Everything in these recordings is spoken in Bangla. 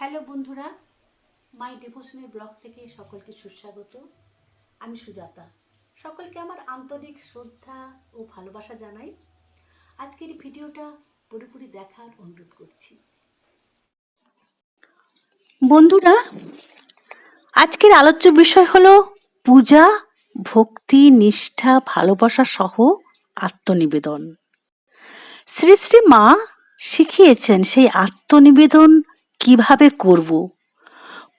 হ্যালো বন্ধুরা, মাই ডিভোশনের ব্লগ থেকে সকলকে সুস্বাগত। আমি সুজাতা। সকলকে আমার আন্তরিক শ্রদ্ধা ও ভালোবাসা জানাই। আজকের ভিডিওটা পুরোপুরি দেখার অনুরোধ করছি। বন্ধুরা, আজকের আলোচ্য বিষয় হলো পূজা, ভক্তি, নিষ্ঠা, ভালোবাসা সহ আত্মনিবেদন। শ্রী শ্রী মা শিখিয়েছেন সেই আত্মনিবেদন কীভাবে করব?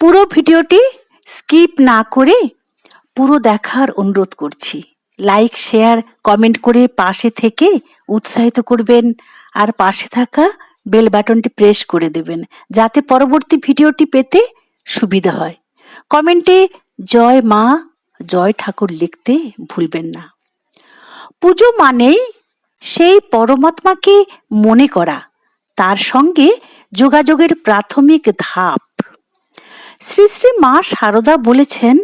পুরো ভিডিওটি স্কিপ না করে পুরো দেখার অনুরোধ করছি। লাইক, শেয়ার, কমেন্ট করে পাশে থেকে উৎসাহিত করবেন আর পাশে থাকা বেল বাটনটি প্রেস করে দেবেন যাতে পরবর্তী ভিডিওটি পেতে সুবিধা হয়। কমেন্টে জয় মা, জয় ঠাকুর লিখতে ভুলবেন না। পুজো মানেই সেই পরমাত্মাকে মনে করা, তার সঙ্গে যোগাযোগের প্রাথমিক ধাপ। শ্রী শ্রী মা সারদা বলেছেন,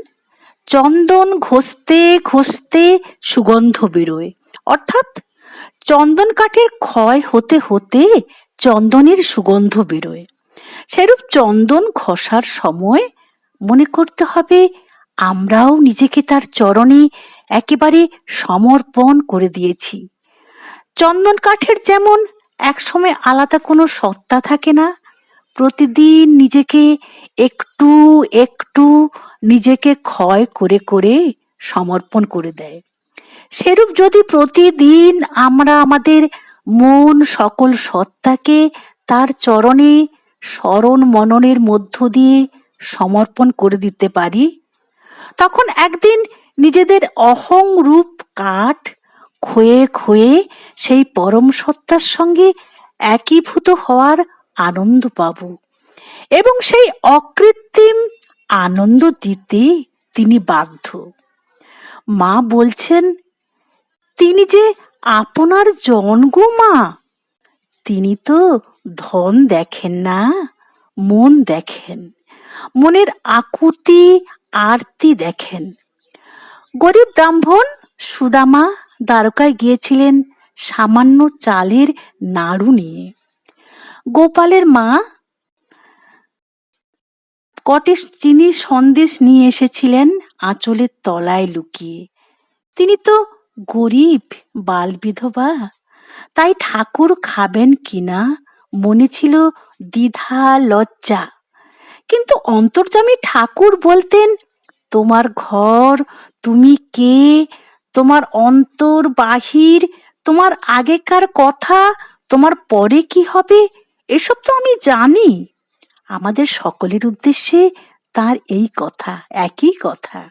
চন্দন ঘষতে ঘষতে সুগন্ধ বেরোয়। অর্থাৎ চন্দন কাঠের ক্ষয় হতে হতে চন্দনের সুগন্ধ বেরোয়। সেরূপ চন্দন ঘষার সময় মনে করতে হবে, আমরাও নিজেকে তার চরণে একেবারে সমর্পণ করে দিয়েছি। চন্দন কাঠের যেমন একসময় আলাদা কোনো সত্তা থাকে না। প্রতিদিন নিজেকে একটু একটু নিজেকে ক্ষয় করে করে সমর্পণ করে দেয়। সেরূপ যদি প্রতিদিন আমরা আমাদের মন সকল সত্তাকে তার চরণে স্মরণ মননের মধ্য দিয়ে সমর্পণ করে দিতে পারি, তখন একদিন নিজেদের অহং রূপ কাঠ ক্ষয়ে ক্ষয়ে সেই পরম সত্তার সঙ্গে একীভূত হওয়ার আনন্দ পাব এবং সেই অকৃত্রিম আনন্দ দিতে তিনি বাধ্য। মা বলছেন, তিনি যে আপনার জন গো মা, তিনি তো ধন দেখেন না, মন দেখেন, মনের আকুতি, আরতি দেখেন। গরিব ব্রাহ্মণ সুদামা দ্বারকায় গিয়েছিলেন সামান্য চালের নাড়ু নিয়ে। গোপালের মা কটে চিনি সন্দেশ নিয়ে এসেছিলেন আঁচলের তলায় লুকিয়ে। তিনি তো গরিব বাল বিধবা তাই ঠাকুর খাবেন কিনা মনে ছিল দ্বিধা, লজ্জা। কিন্তু অন্তর্যামী ঠাকুর বলতেন, তোমার ঘর, তুমি কে? তোমার অন্তর বাহির, তোমার আগেকার কথা, তোমার পরে কি হবে, এসব তো আমি জানি। আমাদের সকলের উদ্দেশ্যে তার এই কথা, একই কথা।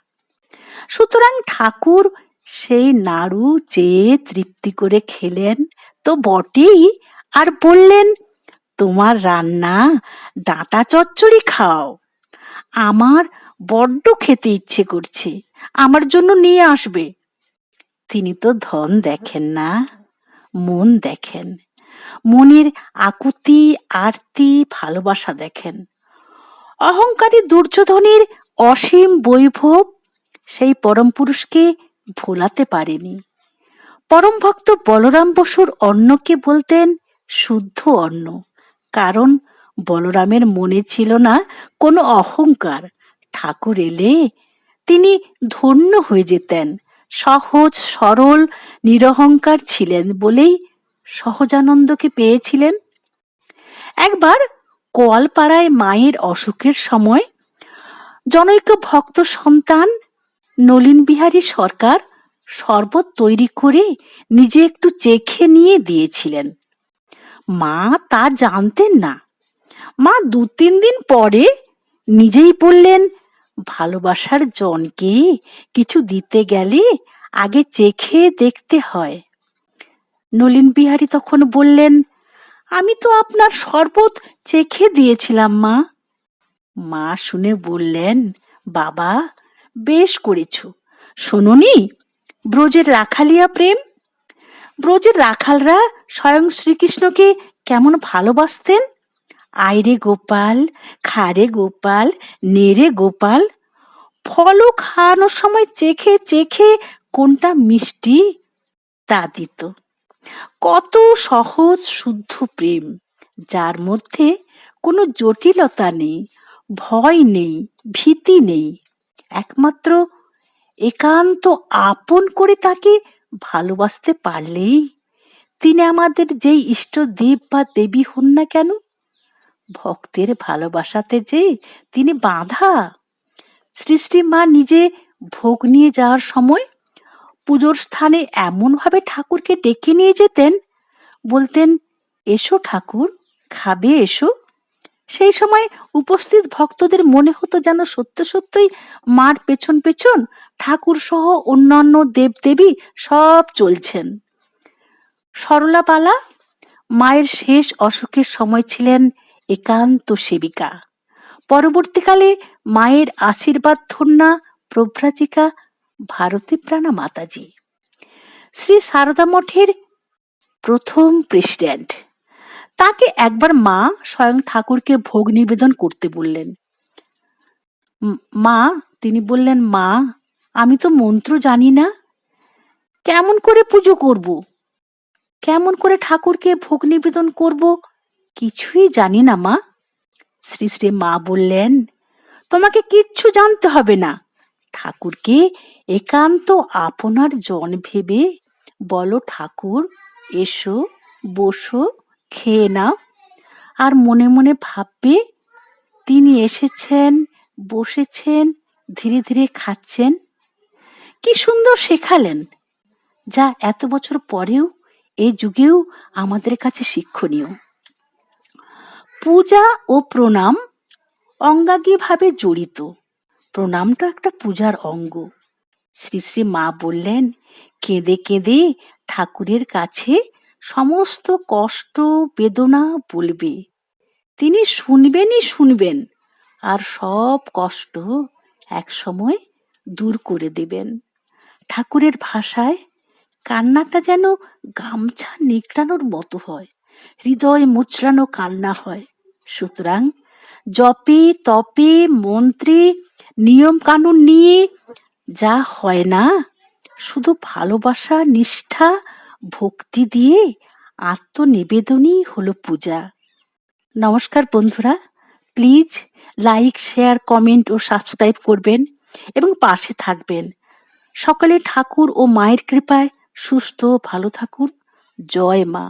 সুতরাং ঠাকুর সেই নাড়ু চেয়ে তৃপ্তি করে খেলেন। তো বটেই, আর বললেন, তোমার রান্না, ডাঁটা চচ্চড়ি খাও। আমার বড্ড খেতে ইচ্ছে করছে। আমার জন্য নিয়ে আসবে। তিনি তো ধন দেখেন না, মন দেখেন। মনের আকুতি, আরতি, ভালোবাসা দেখেন। অহংকারী দুর্যোধনের অসীম বৈভব সেই পরম পুরুষকে ভোলাতে পারেনি। পরম ভক্ত বলরাম বসুর অন্নকে বলতেন শুদ্ধ অন্ন, কারণ বলরামের মনে ছিল না কোনো অহংকার। ঠাকুর এলে তিনি ধন্য হয়ে যেতেন। সহজ, সরল, নিরহংকার ছিলেন বলেই সহজানন্দকে পেয়েছিলেন। একবার কোয়ালপাড়ায় মায়ের অসুখের সময় জনৈক ভক্ত সন্তান নলিন বিহারী সরকার শরবত তৈরি করে নিজে একটু চেখে নিয়ে দিয়েছিলেন। মা তা জানতেন না। মা দু তিন দিন পরে নিজেই বললেন ভালোবাসার জনকে কিছু দিতে গেলে আগে চেখে দেখতে হয়। নলিন বিহারী তখন বললেন, আমি তো আপনার শরবত চেখে দিয়েছিলাম, মা। মা শুনে বললেন, বাবা, বেশ করেছ। শোনোনি, ব্রজের রাখালিয়া প্রেম? ব্রজের রাখালরা স্বয়ং শ্রীকৃষ্ণকে কেমন ভালোবাসতেন? আইরে গোপাল, খারে গোপাল, নেরে গোপাল, ফলও খাওয়ানোর সময় চেখে চেখে কোনটা মিষ্টি? তা দিত। কত সহজ, শুদ্ধ প্রেম, যার মধ্যে কোনো জটিলতা নেই, ভয় নেই, ভীতি নেই। একমাত্র একান্ত আপন করে তাকে ভালোবাসতে পারলেই, তিনি আমাদের যেই ইষ্ট দেব বা দেবী হন না কেন ভক্তের ভালোবাসাতে যে তিনি বাঁধা। সৃষ্টি মা নিজে ভোগ নিয়ে যাওয়ার সময় পুজোর স্থানে এমনভাবে ঠাকুরকে ডেকে নিয়ে যেতেন, বলতেন, এসো ঠাকুর, খাবে এসো। সেই সময় উপস্থিত ভক্তদের মনে হতো যেন সত্য সত্যই মার পেছন পেছন ঠাকুর সহ অন্যান্য দেবদেবী সব চলছেন। সরলাবালা মায়ের শেষ অসুখের সময় ছিলেন একান্ত সেবিকা। পরবর্তীকালে মায়ের আশীর্বাদ ধন্যা প্রভ্রাজিকা ভারতী প্রাণা মাতাজি। শ্রী সারদা মঠের প্রথম প্রেসিডেন্ট। তাকে একবার মা স্বয়ং ঠাকুরকে ভোগ নিবেদন করতে বললেন। মা, তিনি বললেন, মা, আমি তো মন্ত্র জানি না। কেমন করে পুজো করব? কেমন করে ঠাকুরকে ভোগ নিবেদন করব? কিছুই জানি না, মা। শ্রী শ্রী মা বললেন, তোমাকে কিচ্ছু জানতে হবে না। ঠাকুরকে একান্ত আপনার জন ভেবে বলো ঠাকুর, এসো, বসো, খেয়ে নাও। আর মনে মনে ভাববে, তিনি এসেছেন, বসেছেন, ধীরে ধীরে খাচ্ছেন। কি সুন্দর শেখালেন, যা এত বছর পরেও এ যুগেও আমাদের কাছে শিক্ষণীয়। পূজা ও প্রণাম অঙ্গাঙ্গিভাবে জড়িত। প্রণামটা একটা পূজার অঙ্গ। শ্রী শ্রী মা বললেন, কেঁদে কেঁদে ঠাকুরের কাছে সমস্ত কষ্ট, বেদনা বলবে। তিনি শুনবেনই শুনবেন আর সব কষ্ট একসময় দূর করে দেবেন। ঠাকুরের ভাষায় কান্নাটা যেন গামছা নিকড়ানোর মতো হয়, হৃদয় মুচড়ানো কান্না হয়। সুতরাং জপে, তপে, মন্ত্রে নিয়ম কানুন নিয়ে যা হয় না, শুধু ভালোবাসা, নিষ্ঠা, ভক্তি দিয়ে আত্মনিবেদনই হলো পূজা। নমস্কার বন্ধুরা, প্লিজ লাইক, শেয়ার, কমেন্ট ও সাবস্ক্রাইব করবেন এবং পাশে থাকবেন। সকলে ঠাকুর ও মায়ের কৃপায় সুস্থ ভালো থাকুন। জয় মা।